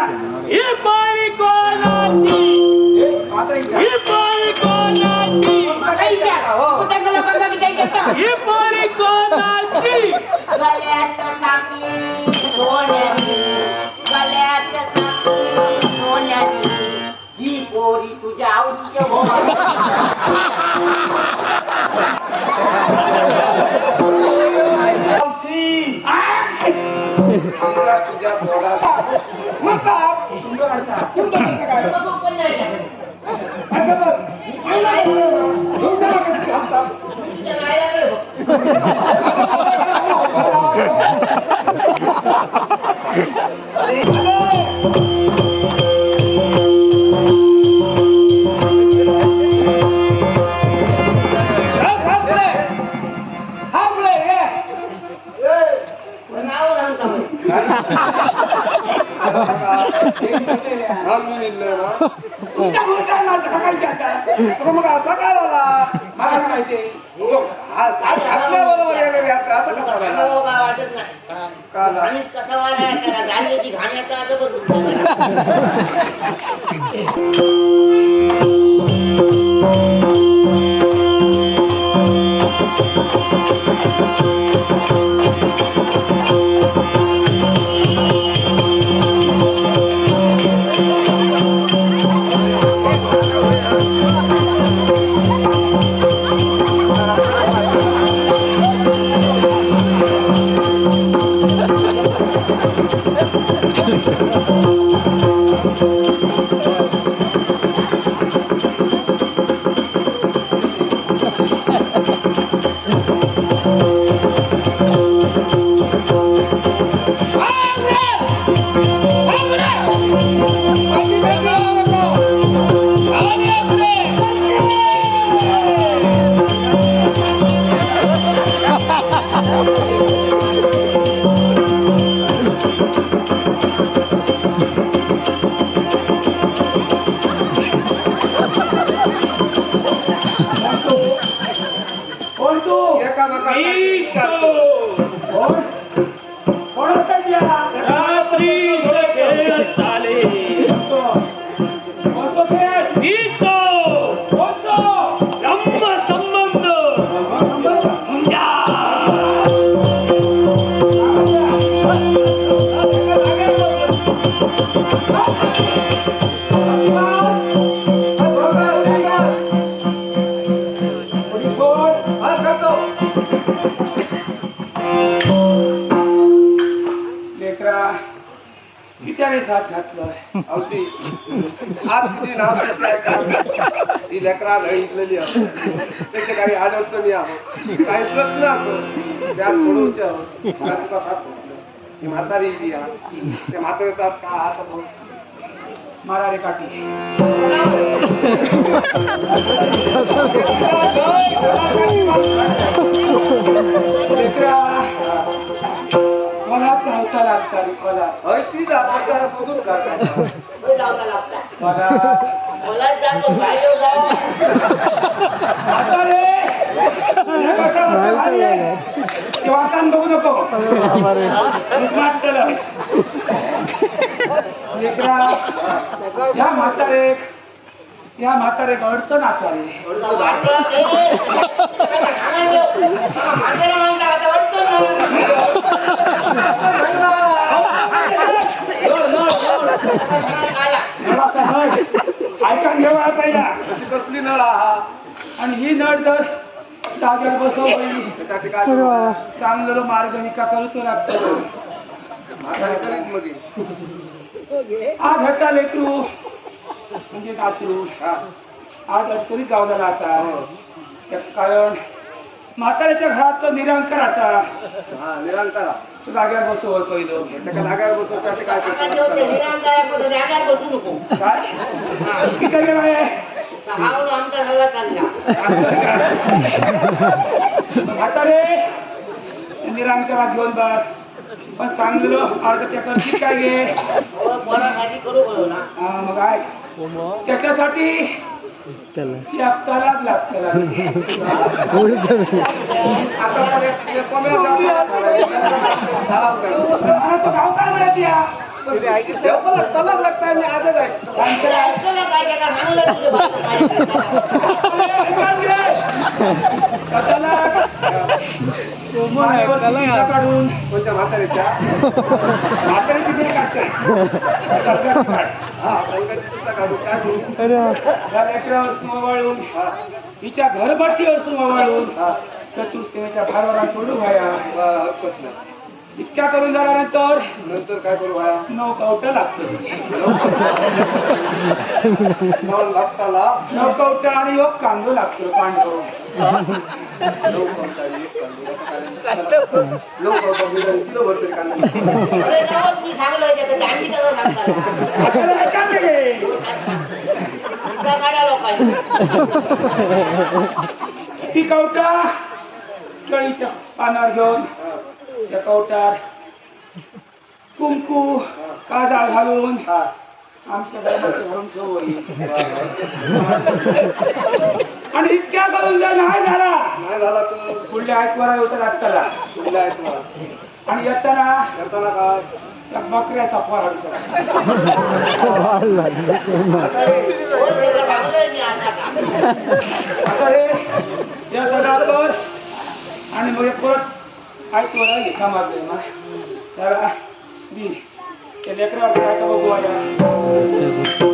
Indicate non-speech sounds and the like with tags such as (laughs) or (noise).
ही बाई कोणाची ही बाई कोणाची ही बाई कोणाची गल्यात साखळी सोन्याची गल्यात साखळी सोन्याची ही पोरी तुझ्या औषध तुझ्या पोराला mất tạm chúng ta Ha ha ha ha ha! मग असा काय झाला मला माहिती साथ घातल्याबरोबर येणार आहे असं कसा झाला कसं घाण्याची ಸಂಬಂಧ कित्याने साथ घातलं औषधी आज तुझी नाव ही लेकरा घडलेली असो त्याचे काही अडचणी आहोत काही प्रश्न असो त्या सोडवचे आहोत तुका साथ. ही म्हातारी इली हा त्या म्हातारीचा का हात बघ. मारा रे काठी चावता लागता रे मला होय ती आपल्याला शोधून काढतात रे! हे. ते वातान बघू नको. या म्हातारेक या म्हातारेक अडचण असा ऐका घेवा पहिला अशी कसली नळ हा? आणि ही नड जर जाग्यावर बसवली त्याच्या ठिकाणी चांगलं मार्ग निका करतो लागतो. म्हातारी करीत मग ही. आज ह्याचा लेकरू म्हणजे नाचरू हा. आज अडचणीत गावलेला असा. हो. त्या कारण म्हाताऱ्याच्या घरात तो निरंकार असा. हा निरांकारा. तो जाग्यावर बसव पहिलं त्याच्या लागायला बसतो त्याचे काय करतो बसू नको काय किती गेला आहे हा आमचा सगळा चालला म्हातारे निरंकारा घेऊन बस पण चांगलं अर्ध त्या करशील काय घे पोरासाठी करू बोलू ना हा, मग ऐक त्याच्यासाठी तलाक लागताय मी आजच. काढून. कोणत्या म्हातारीच्या म्हातारीची? (laughs) बिल काढताय हा. संघटनेचा काढू काय करू या लेकरावर सुमावळून हा. हिच्या घरभट्टीवर सुमावळून हा. चतुर्सेवेच्या भारावर सोडू व्हाया हरकत नाही. इतक्या करून झाल्यानंतर नंतर काय करू भाया नौकावट लागतं नवन लागताला? नौकावट आणि योग कांदो लागतो पांडव ती कवटा केळीच्या पानावर घेऊन. कवटार कुंकू काजळ घालून आमच्या घरामध्ये घालून ठेवू आणि इतक्या करून जर नाही झाला नाही झाला तर पुढल्या आठवडा होता कुठला आहे तुम्हाला आणि येताना करताना काय? त्या बकऱ्याचा फराळ आता हो, या सगळ्यावर आणि मग परत ಆಯ್ತು ವರ ಈ ಕಾಮ ಆಗ್ಲಿಲ್ಲ ಯಾರ ಬಿ ಎಲ್ಲಿ ಎಕರೆ ಆಡ್ತಾರೆ